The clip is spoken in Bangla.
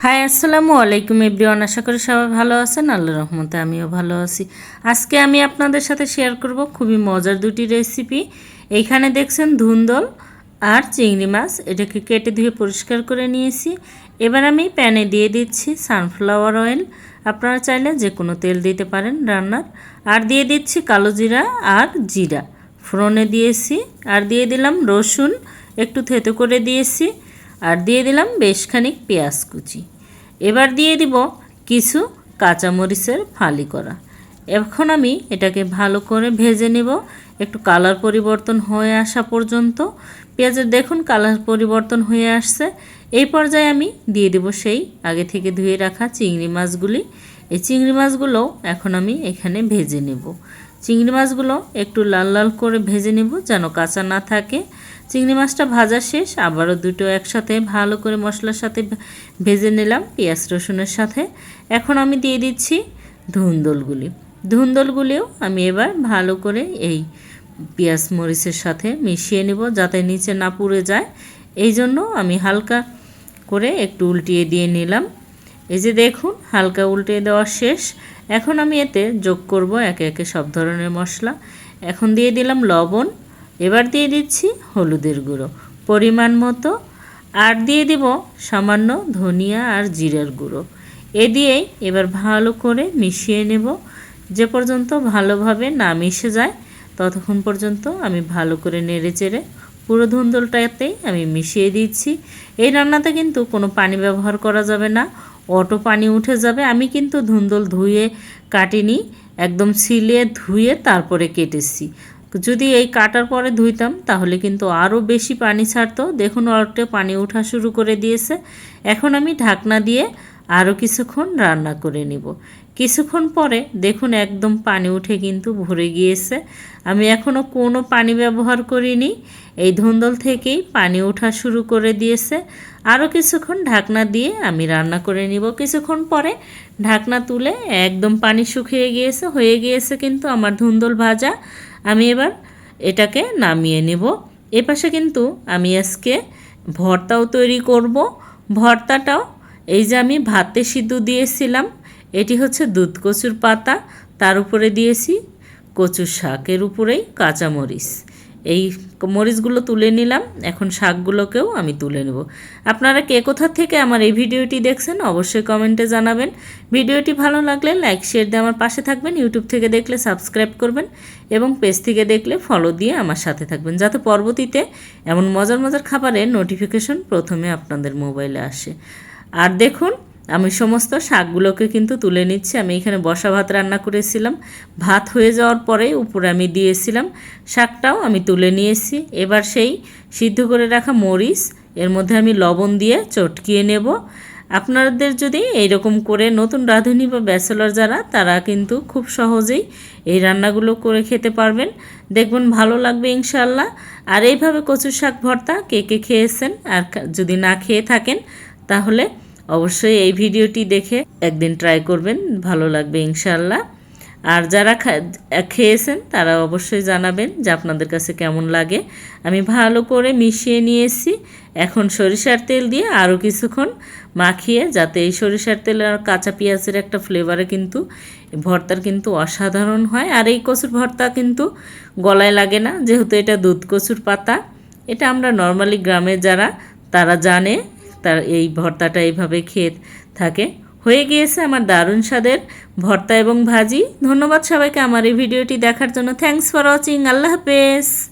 হাই, আসসালামু আলাইকুম এভরিওয়ান। আশা করি সবাই ভালো আছেন। আল্লাহ রহমতে আমিও ভালো আছি। আজকে আমি আপনাদের সাথে শেয়ার করব খুবই মজার দুটি রেসিপি এইখানে দেখছেন ধুন্দল আর চিংড়ি মাছ। এটাকে কেটে ধুয়ে পরিষ্কার করে নিয়েছি। এবার আমি প্যানে দিয়ে দিচ্ছি সানফ্লাওয়ার অয়েল আপনারা চাইলে যে কোনো তেল দিতে পারেন রান্নার। আর দিয়ে দিচ্ছি কালো জিরা আর জিরা। ফোড়নে দিয়েছি। আর দিয়ে দিলাম রসুন। একটু থেতো করে দিয়েছি। আর দিয়ে দিলাম বেশ খানিক পেঁয়াজ কুচি। এবার দিয়ে দিব কিছু কাঁচামরিচের ফালি করা। এখন আমি এটাকে ভালো করে ভেজে নেব। একটু কালার পরিবর্তন হয়ে আসা পর্যন্ত। পেঁয়াজের দেখুন কালার পরিবর্তন হয়ে আসছে। এই পর্যায়ে আমি দিয়ে দেব সেই আগে থেকে ধুয়ে রাখা চিংড়ি মাছগুলি। এই চিংড়ি মাছগুলোও এখন আমি এখানে ভেজে নেব। চিংড়ি মাছগুলো একটু লাল লাল করে ভেজে নেব যেন কাঁচা না থাকে। চিংড়ি মাছটা ভাজা শেষ, আবারও দুটো একসাথে ভালো করে মশলার সাথে ভেজে নিলাম পেঁয়াজ রসুনের সাথে। এখন আমি দিয়ে দিচ্ছি ধুন্দলগুলি ধুন্দলগুলিও আমি এবার ভালো করে এই পেঁয়াজ মরিচের সাথে মিশিয়ে নেব যাতে নিচে না পুড়ে যায়। এই জন্য আমি হালকা করে একটু উল্টিয়ে দিয়ে নিলাম। এই যে দেখুন, হালকা উল্টে দেওয়া শেষ। এখন আমি এতে যোগ করব একে একে সব ধরনের মশলা। এখন দিয়ে দিলাম লবণ, এবার দিয়ে দিচ্ছি হলুদের গুঁড়ো পরিমাণ মতো। আর দিয়ে দিব সামান্য ধনিয়া আর জিরার গুঁড়ো। এ দিয়েই এবার ভালো করে মিশিয়ে নেব। যে পর্যন্ত ভালোভাবে না মিশে যায়, ততক্ষণ পর্যন্ত আমি ভালো করে নেড়ে চেড়ে পুরো ধুন্দলটাতেই আমি মিশিয়ে দিচ্ছি। এই রান্নাতে কিন্তু কোনো পানি ব্যবহার করা যাবে না। অটো পানি উঠে যাবে। আমি কিন্তু ধুন্দল ধুয়ে কাটিনি, একদম সিলে ধুয়ে তারপরে কেটেছি। যদি এই কাটার পরে ধুইতাম, তাহলে কিন্তু আরও বেশি পানি ছাড়তো। দেখুন অটো পানি ওঠা শুরু করে দিয়েছে। এখন আমি ঢাকনা দিয়ে আরও কিছুক্ষণ রান্না করে নিব। কিছুক্ষণ পরে দেখুন একদম পানি উঠে কিন্তু ভরে গিয়েছে। আমি এখনও কোনো পানি ব্যবহার করিনি। এই ধুন্দল থেকেই পানি ওঠা শুরু করে দিয়েছে। আরও কিছুক্ষণ ঢাকনা দিয়ে আমি রান্না করে নিব। কিছুক্ষণ পরে ঢাকনা তুলে একদম পানি শুকিয়ে গিয়েছে, হয়ে গিয়েছে কিন্তু আমার ধুন্দল ভাজা। আমি এবার এটাকে নামিয়ে নেব। এ পাশে কিন্তু আমি আজকে ভর্তাও তৈরি করব। ভর্তাটাও এই যে আমি ভাতে সিদ্ধ দিয়েছিলাম এটি হচ্ছে দুধ কচুর পাতা, তার উপরে দিয়েছি কচুর শাকের উপরেই কাঁচামরিচ এই মরিচগুলো তুলে নিলাম, এখন শাকগুলোকেও আমি তুলে নেব। আপনারা কে কোথা থেকে আমার এই ভিডিওটি দেখছেন অবশ্যই কমেন্টে জানাবেন। ভিডিওটি ভালো লাগলে লাইক, শেয়ার দিয়ে আমার পাশে থাকবেন, ইউটিউব থেকে দেখলে সাবস্ক্রাইব করবেন এবং পেজ থেকে দেখলে ফলো দিয়ে আমার সাথে থাকবেন, যাতে পরবর্তীতে এমন মজার মজার খাবারের নোটিফিকেশন প্রথমে আপনাদের মোবাইলে আসে। আর দেখুন আমি সমস্ত শাকগুলোকে কিন্তু তুলে নিচ্ছি। আমি এখানে বসা ভাত রান্না করেছিলাম। ভাত হয়ে যাওয়ার পরে উপরে আমি দিয়েছিলাম শাকটাও, আমি তুলে নিয়েছি। এবার সেই সিদ্ধ করে রাখা মরিচ, এর মধ্যে আমি লবণ দিয়ে চটকিয়ে নেব। আপনাদের যদি এইরকম করে নতুন রাঁধুনি বা ব্যাচেলর যারা, তারা কিন্তু খুব সহজেই এই রান্নাগুলো করে খেতে পারবেন। দেখবেন ভালো লাগবে ইনশাল্লাহ আর এইভাবে কচুর শাক ভর্তা কে কে খেয়েছেন আর যদি না খেয়ে থাকেন, তাহলে অবশ্যই এই ভিডিওটি দেখে একদিন ট্রাই করবেন, ভালো লাগবে ইনশাল্লাহ আর যারা খেয়েছেন, তারা অবশ্যই জানাবেন যে আপনাদের কাছে কেমন লাগে। আমি ভালো করে মিশিয়ে নিয়েছি। এখন সরিষার তেল দিয়ে আরও কিছুক্ষণ মাখিয়ে, যাতে এই সরিষার তেল আর কাঁচা পেঁয়াজের একটা ফ্লেভারে কিন্তু ভর্তার কিন্তু অসাধারণ হয়। আর এই কচুর ভর্তা কিন্তু গলায় লাগে না, যেহেতু এটা দুধ কচুর পাতা। এটা আমরা নর্মালি গ্রামে যারা, তারা জানে তার এই ভর্তাটা এইভাবে খেয়ে থাকে। হয়ে গিয়েছে আমার দারুণ স্বাদের ভর্তা এবং ভাজি। ধন্যবাদ সবাইকে আমার এই ভিডিওটি দেখার জন্য। থ্যাংকস ফর ওয়াচিং আল্লাহ হাফেজ।